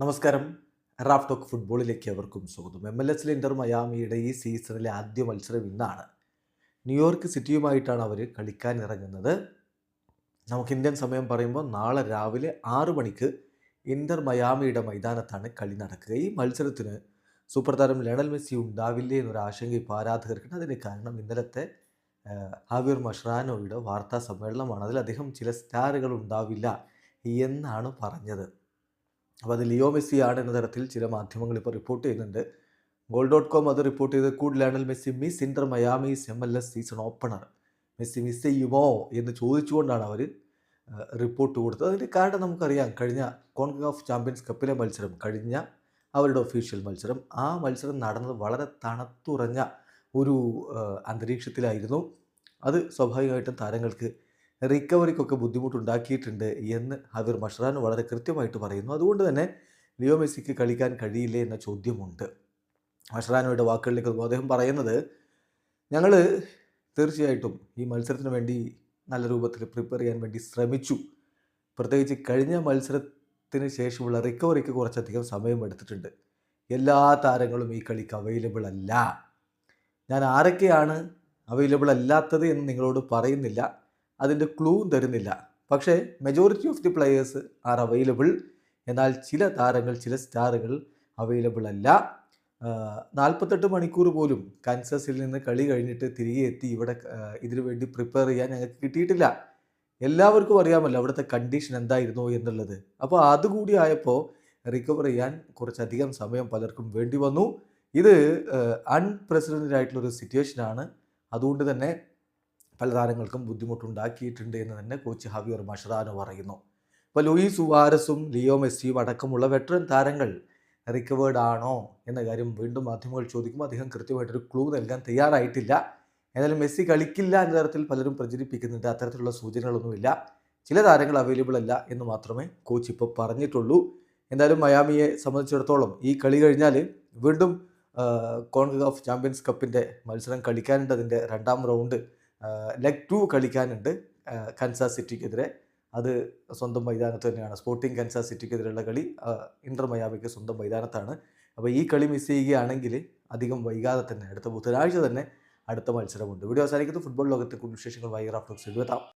നമസ്കാരം. Raf talk ഫുട്ബോളിലേക്ക് അവർക്കും സ്വാഗതം. എം എൽ എസിൽ ഇന്റർ മയാമിയുടെ ഈ സീസണിലെ ആദ്യ മത്സരം ഇന്നാണ്. ന്യൂയോർക്ക് സിറ്റിയുമായിട്ടാണ് അവർ കളിക്കാൻ ഇറങ്ങുന്നത്. നമുക്ക് ഇന്ത്യൻ സമയം പറയുമ്പോൾ നാളെ രാവിലെ ആറു മണിക്ക് ഇന്റർ മയാമിയുടെ മൈതാനത്താണ് കളി നടക്കുക. ഈ മത്സരത്തിന് സൂപ്പർ താരം ലയണൽ മെസ്സി ഉണ്ടാവില്ലേ എന്നൊരു ആശങ്ക ഇപ്പോൾ ആരാധകർക്കുണ്ട്. അതിന് കാരണം ഇന്നലത്തെ ഹാവിയർ മഷ്റാനോയുടെ വാർത്താ സമ്മേളനമാണ്. അതിൽ അദ്ദേഹം ചില സ്റ്റാറുകൾ ഉണ്ടാവില്ല എന്നാണ് പറഞ്ഞത്. അപ്പോൾ അത് ലിയോ മെസ്സിയാണ് എന്ന തരത്തിൽ ചില മാധ്യമങ്ങൾ ഇപ്പോൾ റിപ്പോർട്ട് ചെയ്യുന്നുണ്ട്. ഗോൾ ഡോട്ട് കോം അത് റിപ്പോർട്ട് ചെയ്ത് കൂട് Lionel Messi miss Inter Miami's M L S season opener. Messi miss ചെയ്യുമോ എന്ന് ചോദിച്ചുകൊണ്ടാണ് അവർ റിപ്പോർട്ട് കൊടുത്തത്. അതിന്റെ കാരണം നമുക്കറിയാം. കഴിഞ്ഞ കോൺകാഫ് ചാമ്പ്യൻസ് കപ്പിലെ മത്സരം കഴിഞ്ഞ അവരുടെ ഒഫീഷ്യൽ മത്സരം ആ മത്സരം നടന്നത് വളരെ തണുത്തുറഞ്ഞ ഒരു അന്തരീക്ഷത്തിലായിരുന്നു. അത് സ്വാഭാവികമായിട്ടും താരങ്ങൾക്ക് റിക്കവറിക്കൊക്കെ ബുദ്ധിമുട്ടുണ്ടാക്കിയിട്ടുണ്ട് എന്ന് ഹവിർ മഷ്റാൻ വളരെ കൃത്യമായിട്ട് പറയുന്നു. അതുകൊണ്ട് തന്നെ ലിയോ മെസ്സിക്ക് കളിക്കാൻ കഴിയില്ലേ എന്ന ചോദ്യമുണ്ട്. മഷ്റാനോയുടെ വാക്കുകളിലേക്ക് അദ്ദേഹം പറയുന്നത് ഞങ്ങൾ തീർച്ചയായിട്ടും ഈ മത്സരത്തിന് വേണ്ടി നല്ല രൂപത്തിൽ പ്രിപ്പയർ ചെയ്യാൻ വേണ്ടി ശ്രമിച്ചു. പ്രത്യേകിച്ച് കഴിഞ്ഞ മത്സരത്തിന് ശേഷമുള്ള റിക്കവറിക്ക് കുറച്ചധികം സമയം എടുത്തിട്ടുണ്ട്. എല്ലാ താരങ്ങളും ഈ കളിക്ക് അവൈലബിൾ അല്ല. ഞാൻ ആരൊക്കെയാണ് അവൈലബിൾ അല്ലാത്തത് എന്ന് നിങ്ങളോട് പറയുന്നില്ല. അതിന്റെ ക്ലൂ തരുന്നില്ല. പക്ഷേ majority of the players are available എന്നാൽ ചില താരങ്ങൾ ചില സ്റ്റാറുകൾ അവൈലബിൾ അല്ല. നാൽപ്പത്തെട്ട് മണിക്കൂർ പോലും കൻസസിൽ നിന്ന് കളി കഴിഞ്ഞിട്ട് തിരികെ എത്തി ഇവിടെ ഇതിനു വേണ്ടി പ്രിപ്പയർ ചെയ്യാൻ ഞങ്ങൾക്ക് കിട്ടിയിട്ടില്ല. എല്ലാവർക്കും അറിയാമല്ലോ അവിടുത്തെ കണ്ടീഷൻ എന്തായിരുന്നു എന്നുള്ളത്. അപ്പോൾ അതുകൂടി ആയപ്പോൾ റിക്കവർ ചെയ്യാൻ കുറച്ചധികം സമയം പലർക്കും വേണ്ടി വന്നു. ഇത് അൺപ്രസിഡന്റഡ് ആയിട്ടുള്ളൊരു സിറ്റുവേഷനാണ് അതുകൊണ്ട് തന്നെ പല താരങ്ങൾക്കും ബുദ്ധിമുട്ടുണ്ടാക്കിയിട്ടുണ്ട് എന്ന് തന്നെ കോച്ച് ഹാവിയർ മഷറാനോ പറയുന്നു. ഇപ്പോൾ ലൂയിസ് സുവാരസും ലിയോ മെസ്സിയും അടക്കമുള്ള വെറ്ററൻ താരങ്ങൾ റിക്കവേർഡ് ആണോ എന്ന കാര്യം വീണ്ടും മാധ്യമങ്ങൾ ചോദിക്കുമ്പോൾ അദ്ദേഹം കൃത്യമായിട്ടൊരു ക്ലൂ നൽകാൻ തയ്യാറായിട്ടില്ല. എന്നാലും മെസ്സി കളിക്കില്ല എന്ന തരത്തിൽ പലരും പ്രചരിപ്പിക്കുന്നുണ്ട്. അത്തരത്തിലുള്ള സൂചനകളൊന്നുമില്ല. ചില താരങ്ങൾ അവൈലബിൾ അല്ല എന്ന് മാത്രമേ കോച്ച് ഇപ്പോൾ പറഞ്ഞിട്ടുള്ളൂ. എന്തായാലും മയാമിയെ സംബന്ധിച്ചിടത്തോളം ഈ കളി കഴിഞ്ഞാൽ വീണ്ടും കോൺഗ്രസ് ഓഫ് ചാമ്പ്യൻസ് കപ്പിന്റെ മത്സരം കളിക്കാനുണ്ട് അതിന്റെ രണ്ടാം റൗണ്ട് ലെഗ് ടു കളിക്കാനുണ്ട്. കൻസാസ് സിറ്റിക്കെതിരെ അത് സ്വന്തം മൈതാനത്ത് തന്നെയാണ്. സ്പോർട്ടിംഗ് കൻസാസ് സിറ്റിക്കെതിരെയുള്ള കളി ഇന്റർ മയാമിക്ക് സ്വന്തം മൈതാനത്താണ്. അപ്പോൾ ഈ കളി മിസ് ചെയ്യുകയാണെങ്കിൽ അധികം വൈകാതെ തന്നെ അടുത്ത ബുധനാഴ്ച തന്നെ അടുത്ത മത്സരമുണ്ട്. വീഡിയോ അവസാനിക്കുന്നത് ഫുട്ബോൾ ലോകത്തെ കുടുംബ വിശേഷങ്ങൾ വൈകറാഫ്റ്റോക്സ് എഴുതാം